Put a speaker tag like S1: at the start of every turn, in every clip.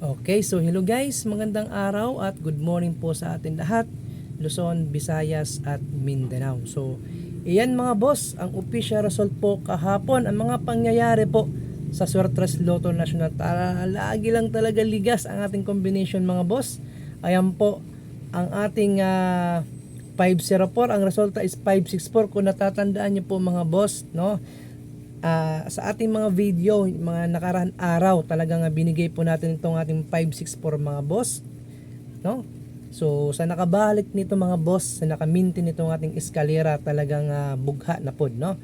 S1: Okay, so hello guys, magandang araw at good morning po sa atin lahat, Luzon, Visayas at Mindanao. So, iyan mga boss, ang official result po kahapon, ang mga pangyayari po sa Suertres Lotto National. Lagi lang talaga ligas ang ating combination mga boss. Ayan po, ang ating ah, 504, ang resulta is 564 kung natatandaan niyo po mga boss, no? Ah, sa ating mga video, mga nakaraang araw, talagang ah, binigay po natin itong ating 564 mga boss. No? So, sa nakabalik nito mga boss, sa nakamintin nitong ating eskalera, talagang ah, bugha na po, no?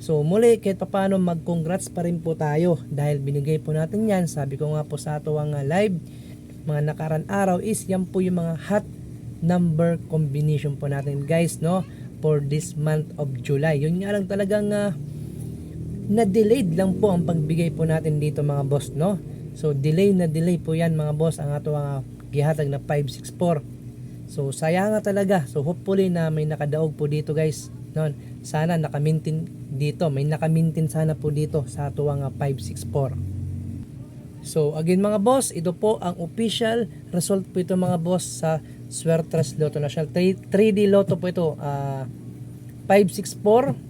S1: So, muli, kahit paano, mag-congrats pa rin po tayo dahil binigay po natin yan. Sabi ko nga po sa ato ang ah, live, mga nakaraan araw is yan po yung mga hot number combination po natin guys, no? For this month of July. Yun nga lang talagang ah, na-delayed lang po ang pagbigay po natin dito mga boss, no? So, delay na delay po yan mga boss, ang ato ang gihatag na 564. So, sayang nga talaga. So, hopefully na may nakadaog po dito guys. No? Sana nakamintin dito. May nakamintin sana po dito sa ato ang 564. So, again mga boss, ito po ang official result po ito mga boss sa Swertres Lotto National. 3, 3D Lotto po ito. ah 564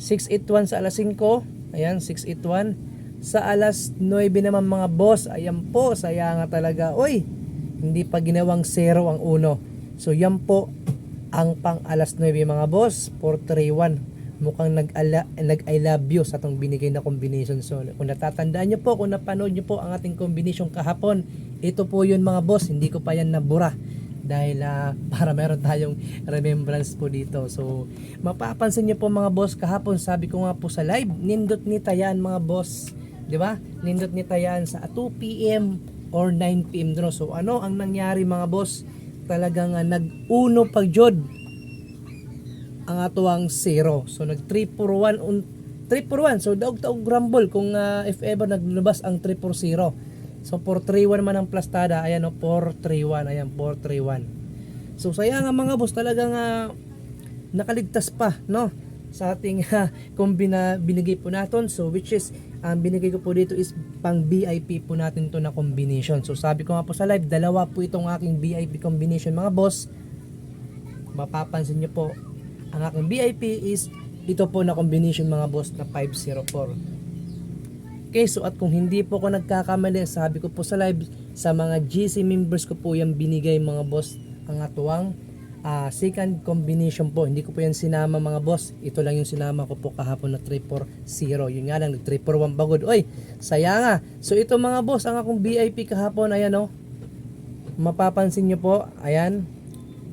S1: 681 sa alas 5. Ayan, 681. Sa alas 9 naman mga boss. Ayan po, saya nga talaga. Uy, hindi pa ginawang 0 ang uno. So, yan po ang pang alas 9 mga boss. 431. Mukhang nag, nag I love you sa itong binigay na combination. So, kung natatandaan nyo po, kung napanood nyo po ang ating combination kahapon, ito po yun mga boss. Hindi ko pa yan nabura dahil ah, para meron tayong remembrance po dito. So, mapapansin niyo po mga boss, kahapon sabi ko nga po sa live, nindot ni Tayan mga boss, 'di ba? Nindot ni Tayan sa 2 PM or 9 PM draw. So, ano ang nangyari mga boss? Talagang uh, nag-uno pagjod ang ato ang 0. So, nag 3 for 1 un 3 for 1. So, daog taog rumble kung ah, if ever naglabas ang 3 for 0. So 431 man ang plastada, ayan o 431, ayan 431. So saya nga mga boss talagang uh, nakaligtas pa no sa ating uh, kombina binigay po natin. So which is ang binigay ko po dito is pang VIP po natin to na combination. So sabi ko nga po sa live, dalawa po itong aking VIP combination mga boss. Mapapansin niyo po ang aking VIP is ito po na combination mga boss na 504. Okay, so at kung hindi po ako nagkakamali, sabi ko po sa live, sa mga GC members ko po yung binigay mga boss ang atuwang uh, second combination po. Hindi ko po yan sinama mga boss. Ito lang yung sinama ko po kahapon na 340. Yun nga lang, nag 341 bagod. Oy, saya nga. So ito mga boss, ang akong VIP kahapon, ayan o. Oh, mapapansin nyo po, ayan,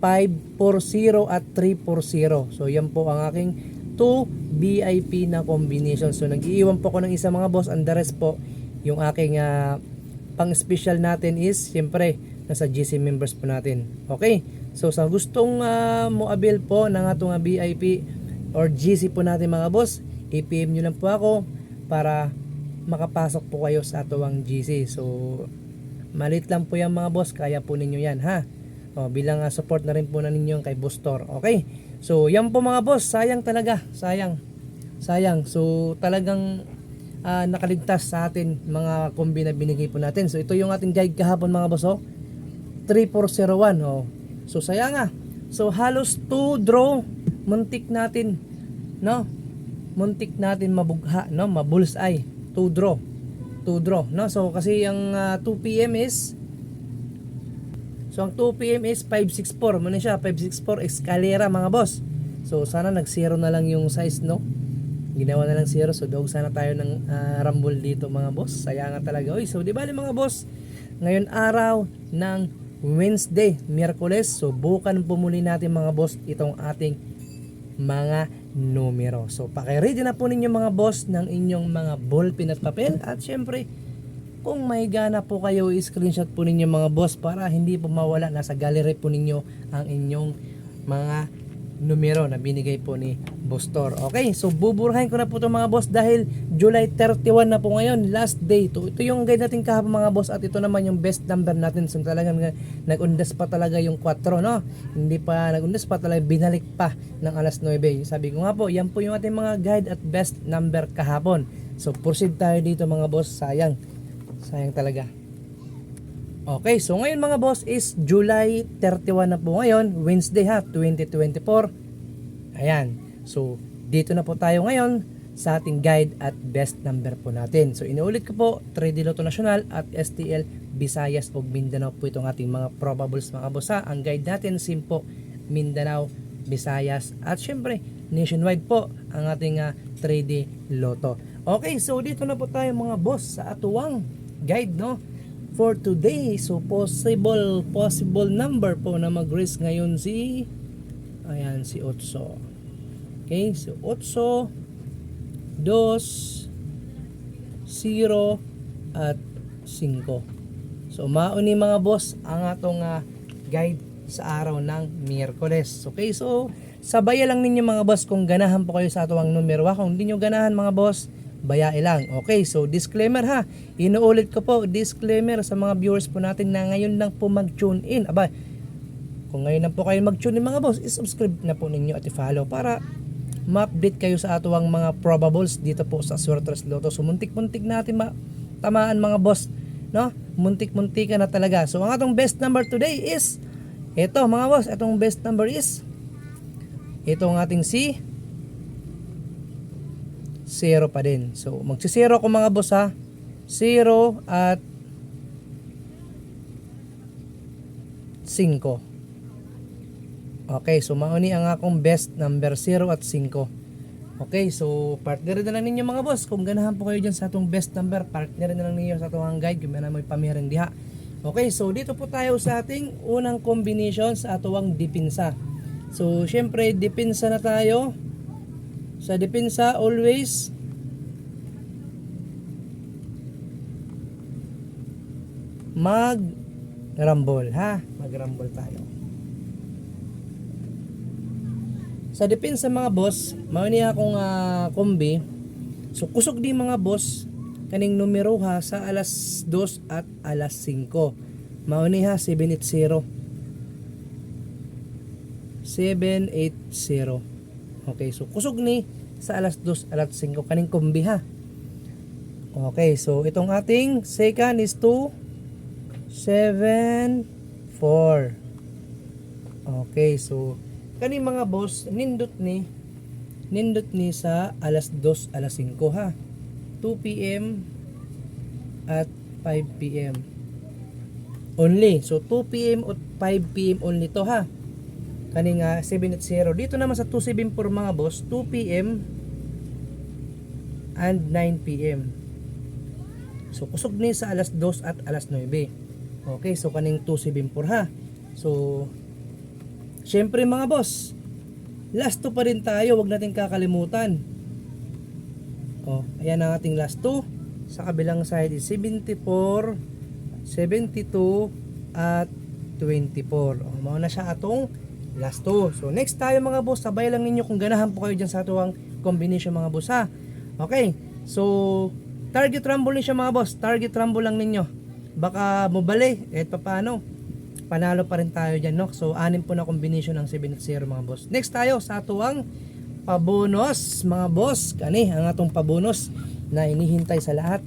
S1: 540 at 340. So yan po ang aking 2 VIP na combination. So nag-iiwan po ako ng isa mga boss. And the rest po, yung aking uh, pang special natin is, siyempre, nasa GC members po natin. Okay? So sa gustong uh, mo avail po ng atong uh, VIP or GC po natin mga boss, i-PM nyo lang po ako para makapasok po kayo sa atong GC. So malit lang po yan mga boss, kaya po ninyo yan ha. O, bilang uh, support na rin po na ninyo kay Boostor. Okay? So, yan po mga boss, sayang talaga, sayang. Sayang. So, talagang uh, nakaligtas sa atin mga kombi na binigay po natin. So, ito yung ating guide kahapon mga boss, oh. 3401, oh. So, sayang nga. So, halos 2 draw, muntik natin, no? Muntik natin mabugha, no? Mabulseye. 2 draw. 2 draw, no? So, kasi ang uh, 2 PM is So ang 2 PM is 564. Muna siya 564 escalera mga boss. So sana nag-zero na lang yung size no. Ginawa na lang zero. So dog sana tayo ng uh, rumble dito mga boss. Saya nga talaga. Oy, so di ba mga boss? Ngayon araw ng Wednesday, Miyerkules. So bukan po muli natin mga boss itong ating mga numero. So paki-ready na po ninyo mga boss ng inyong mga ballpen at papel at syempre kung may gana po kayo, screenshot po ninyo mga boss para hindi po mawala. Nasa gallery po ninyo ang inyong mga numero na binigay po ni Bostor. Okay, so buburahin ko na po ito mga boss dahil July 31 na po ngayon, last day. to. ito yung guide natin kahapon mga boss at ito naman yung best number natin. So talagang nag-undas pa talaga yung 4, no? Hindi pa nag-undas pa talaga, binalik pa ng alas 9. Sabi ko nga po, yan po yung ating mga guide at best number kahapon. So proceed tayo dito mga boss, sayang sayang talaga Okay, so ngayon mga boss is July 31 na po ngayon, Wednesday ha, 2024. Ayan, so dito na po tayo ngayon sa ating guide at best number po natin. So inuulit ko po, 3D Lotto National at STL Visayas o Mindanao po itong ating mga probables mga boss ha. Ang guide natin, Simpo, Mindanao, Visayas at syempre nationwide po ang ating ah, 3D Lotto. Okay, so dito na po tayo mga boss sa atuwang guide no for today. So possible possible number po na mag-risk ngayon si ayan si Otso. Okay, so Otso 2 0 at 5. So mauni mga boss ang atong ah, guide sa araw ng Miyerkules. Okay, so sabaya lang ninyo mga boss kung ganahan po kayo sa atong numero. Kung hindi nyo ganahan mga boss, bayae lang. Okay, so disclaimer ha. Inuulit ko po, disclaimer sa mga viewers po natin na ngayon lang po mag-tune in. Aba, kung ngayon lang po kayo mag-tune in mga boss, i-subscribe na po ninyo at i-follow para ma-update kayo sa atuwang mga probables dito po sa Suertres Lotto. So muntik-muntik natin ma tamaan mga boss, no? Muntik-muntika na talaga. So ang atong best number today is ito mga boss, itong best number is ito ang ating si zero pa din. So magsi-zero ko mga boss ha. Zero at 5. Okay, so mauni ang akong best number 0 at 5. Okay, so partner na lang ninyo mga boss. Kung ganahan po kayo dyan sa atong best number, partner na lang ninyo sa atong guide. Kung na may pamirang diha. Okay, so dito po tayo sa ating unang combination sa atong dipinsa. So, syempre, dipinsa na tayo. Sa dipinsa, always. Mag rumble ha? Mag-rumble tayo. Sa depensa mga boss mao akong uh, kombi. So kusog di mga boss kaning numero ha sa alas 2 at alas 5 mao ni ha 780 780 okay so kusog ni sa alas 2 alas 5 kaning kombi ha okay so itong ating second is 2 7 4 Okay, so kani mga boss nindot ni nindot ni sa alas 2 alas 5 ha? 2 PM at 5 PM only. So 2 PM at 5 PM only to ha kani nga 7 at 0 dito naman sa 274 mga boss 2 PM and 9 PM so kusog ni sa alas 2 at alas 9 Okay, so kaning 274 ha. So, syempre mga boss, last 2 pa rin tayo, wag natin kakalimutan. Oh, ayan ang ating last 2. Sa kabilang side is 74, 72, at 24. Oh, mauna siya atong last 2. So, next tayo mga boss, sabay lang ninyo kung ganahan po kayo dyan sa atuang combination mga boss ha. Okay, so, target rumble ni siya mga boss. Target rumble lang ninyo. Baka mabali. Kahit pa paano panalo pa rin tayo dyan no? So anim po na combination ng 7 at 0 mga boss. Next tayo sa atuang pabonos mga boss. Kani ang atong pabonos na inihintay sa lahat.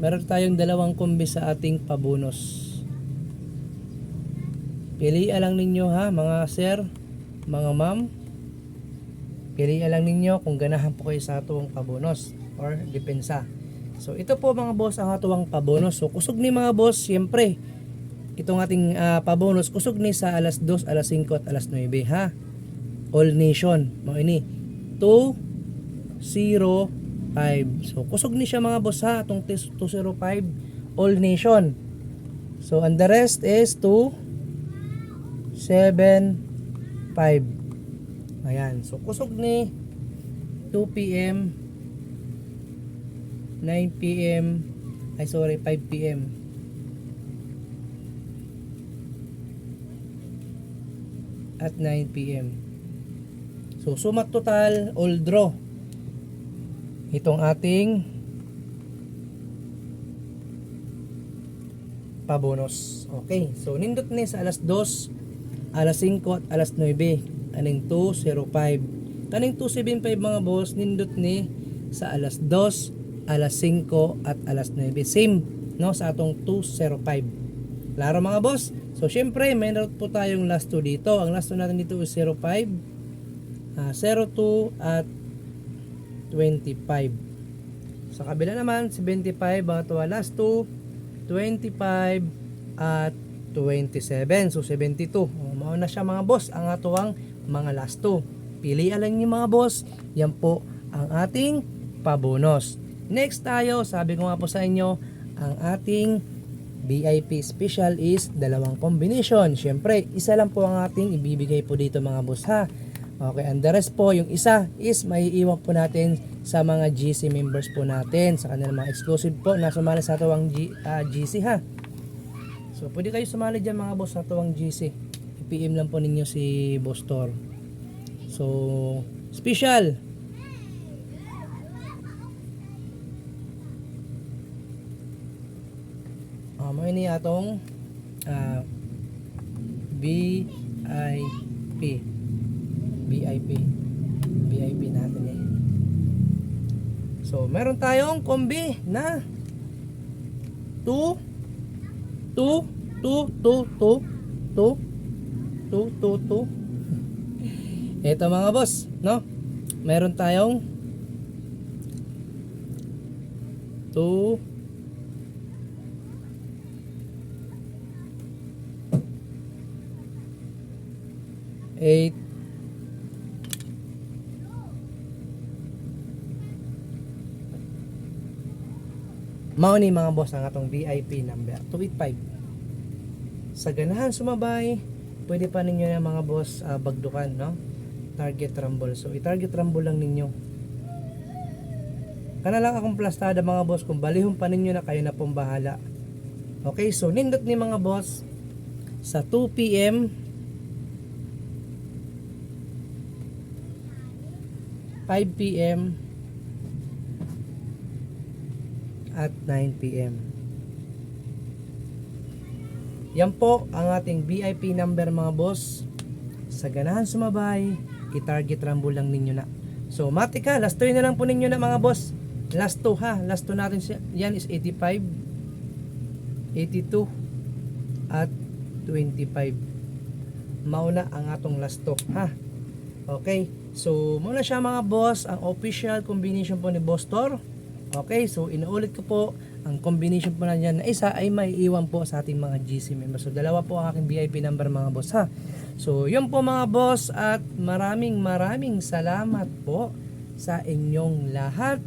S1: Meron tayong dalawang kombi sa ating pabonos pilian lang ninyo ha mga sir mga ma'am pilian lang ninyo kung ganahan po kayo sa atuang pabonos or depensa So ito po mga boss ang atuwang pabonus. So kusog ni mga boss, siyempre itong ating uh, pabonus kusog ni sa alas 2, alas 5 at alas 9 ha. All nation. Mo ini 2 0 5. So kusog ni siya mga boss ha atong 205 all nation. So and the rest is 2 7 5. Ayan. So kusog ni 2 PM 9 p.m. ay sorry 5 p.m. at 9 p.m. So sumat total all draw itong ating pabonus. Okay, so nindot ni sa alas 2, alas 5 at alas 9 kaning 205. Kaning 275 mga boss nindot ni sa alas 2, alas 5 at alas 9. Same no sa atong 205 klaro mga boss? So syempre may route po tayong last 2 dito. Ang last 2 natin dito is 05 ah, 02 at 25 sa kabila naman 75 ang ito last 2 25 at 27 so 72 o, mao na siya mga boss ang atuang mga last 2 pilihan lang niyo mga boss yan po ang ating pabonus. Next tayo sabi ko nga po sa inyo ang ating VIP special is dalawang combination. Syempre isa lang po ang ating ibibigay po dito mga boss ha? Okay, and the rest po, yung isa is maiiwan po natin sa mga GC members po natin, sa kanilang mga exclusive po na sumali sa tuwang G, ah, GC ha. So, pwede kayo sumali dyan mga boss sa tuwang GC. I-PM lang po ninyo si Boss Tor. So, special. Ah, mo ini atong ah, VIP. VIP. VIP natin eh. So, meron tayong kombi na 2 2 2 2 2 2 2 2 2 Ito mga boss, no? Meron tayong 2 8 Mao ni mga boss ang atong VIP number 285. Sa ganahan sumabay, pwede pa ninyo na mga boss ah, bagdukan, no? Target rumble. So i-target rumble lang ninyo. Kana lang akong plastada mga boss kung balihon pa ninyo na kayo na pong. Okay, so nindot ni mga boss sa 2 PM 5 PM at 9 PM. Yan po ang ating VIP number mga boss. Sa ganahan sumabay, i-target rumble lang ninyo na. So, matika, last 2 na lang po ninyo na mga boss. Last 2 ha, last 2 natin siya. Yan is 85, 82, at 25. Mauna ang atong last 2 ha. Okay, so muna siya mga boss, ang official combination po ni Boss Tor. Okay, so inuulit ko po, ang combination po na dyan na isa ay may iwan po sa ating mga GC members. So dalawa po ang aking VIP number mga boss ha. So yun po mga boss at maraming maraming salamat po sa inyong lahat.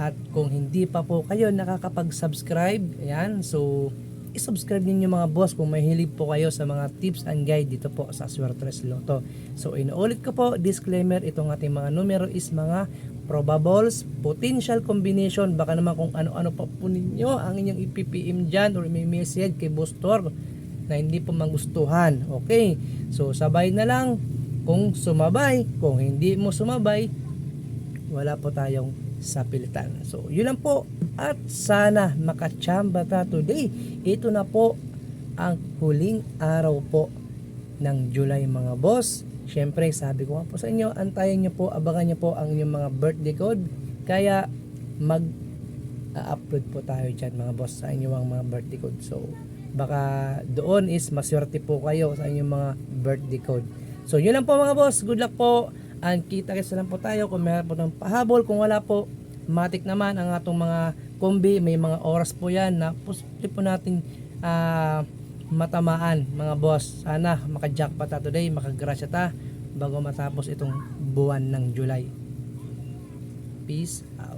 S1: At kung hindi pa po kayo nakakapag-subscribe, ayan, so i-subscribe ninyo mga boss kung may hilig po kayo sa mga tips and guide dito po sa Swertres Lotto. So inuulit ko po, disclaimer, itong ating mga numero is mga probables, potential combination, baka naman kung ano-ano pa po ninyo ang inyong ipipm dyan or may message kay Boss Tor na hindi po magustuhan. Okay, so sabay na lang kung sumabay, kung hindi mo sumabay, wala po tayong sapilitan. So, yun lang po. At sana makachamba ta today. Ito na po ang huling araw po ng July mga boss. Siyempre, sabi ko nga po sa inyo, antayin nyo po, abangan nyo po ang inyong mga birthday code. Kaya, mag upload po tayo dyan mga boss sa inyong mga birthday code. So, baka doon is maswerte po kayo sa inyong mga birthday code. So, yun lang po mga boss. Good luck po. And kita kasi lang po tayo kung meron po ng pahabol. Kung wala po, matik naman ang atong mga kombi. May mga oras po yan na posible po natin ah, matamaan mga boss. Sana makajackpot ta today, makagrasya ta bago matapos itong buwan ng July. Peace out.